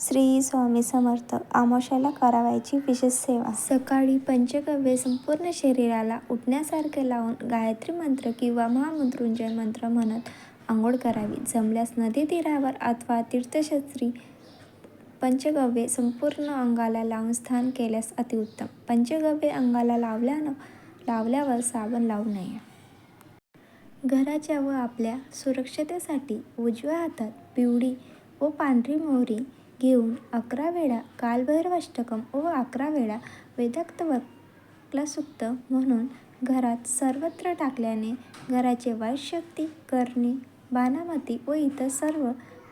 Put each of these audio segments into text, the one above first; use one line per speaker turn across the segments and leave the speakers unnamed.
श्री स्वामी समर्थ. आमाशाला करावायची विशेष सेवा. सकाळी पंचगव्य संपूर्ण शरीराला उठण्यासारखे लावून गायत्री मंत्र किंवा महामृत्युंजय मंत्र म्हणत आंघोळ करावी. जमल्यास नदी तीरावर अथवा तीर्थक्षेत्री पंचगव्य संपूर्ण अंगाला लावून स्थान केल्यास अतिउत्तम पंचगव्य अंगाला लावल्यानं लावल्यावर साबण लावू नये. घराच्या व आपल्या सुरक्षतेसाठी उजव्या हातात पिवळी व पांढरी मोहरी घेऊन अकरा वेळा कालभैरवाष्टकम व अकरा वेळा वेदोक्त वक्रसूक्त म्हणून घरात सर्वत्र टाकल्याने घराचे वायुशक्ती करणी बाणामती व इतर सर्व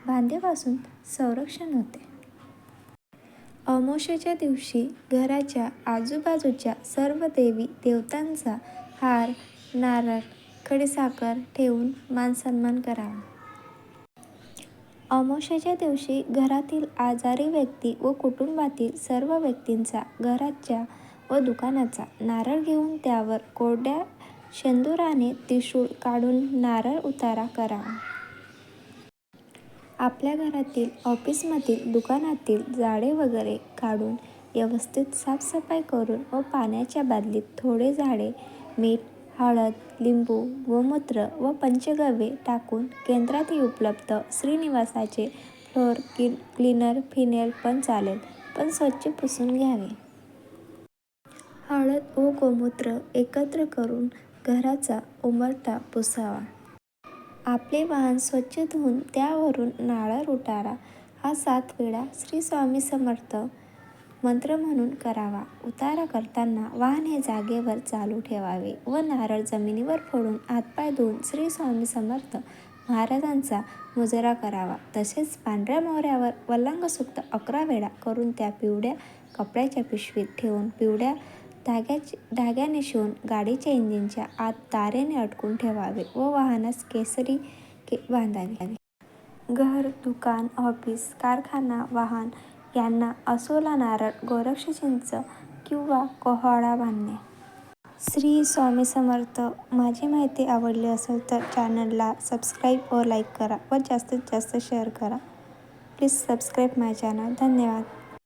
बाधेपासून संरक्षण होते. अमोशेच्या दिवशी घराच्या आजूबाजूच्या सर्व देवी देवतांचा हार नारळ खडीसाखर ठेवून मानसन्मान करावा. अमावास्येच्या दिवशी घरातील आजारी व्यक्ती व कुटुंबातील सर्व व्यक्तींचा घराच्या व दुकानाचा नारळ घेऊन त्यावर कोरड्या शेंदुराने त्रिशूळ काढून नारळ उतारा करावा आपल्या घरातील ऑफिसमधील दुकानातील झाडे वगैरे काढून व्यवस्थित साफसफाई करून व पाण्याच्या बादलीत थोडे झाडे मीठ हळद लिंबू गोमूत्र व पंचगव्य टाकून केंद्रातही उपलब्ध श्रीनिवासाचे फ्लोअर कि क्लीनर फिनेल पण चालेल पण स्वच्छ पुसून घ्यावे. हळद व गोमूत्र एकत्र करून घराचा उमरता पुसावा. आपले वाहन स्वच्छ धुवून त्यावरून नाळा उटारा हा सात वेळा श्री स्वामी समर्थ मंत्र म्हणून करावा. उतारा करताना वाहन हे जागेवर चालू ठेवावे व नारळ जमिनीवर फोडून हातपाय धुवून श्री स्वामी समर्थ महाराजांचा मुजरा करावा. तसेच पांढऱ्या मोहऱ्यावर वल्लांगसूक्त अकरा वेळा करून त्या पिवळ्या कपड्याच्या पिशवीत ठेवून पिवळ्या धाग्याचे धाग्याने शिवून गाडीच्या इंजिनच्या आत तारेने अडकून ठेवावे व वाहनास केसरी के बांधावे. घर दुकान ऑफिस कारखाना वाहन यांना असोला नारळ गोरक्ष चिंच किंवा कोहळा बांधणे. श्री स्वामी समर्थ माझी माहिती आवडली असेल तर चॅनलला सबस्क्राईब व लाईक करा व जास्तीत जास्त शेअर करा. प्लीज सबस्क्राईब माय चॅनल धन्यवाद.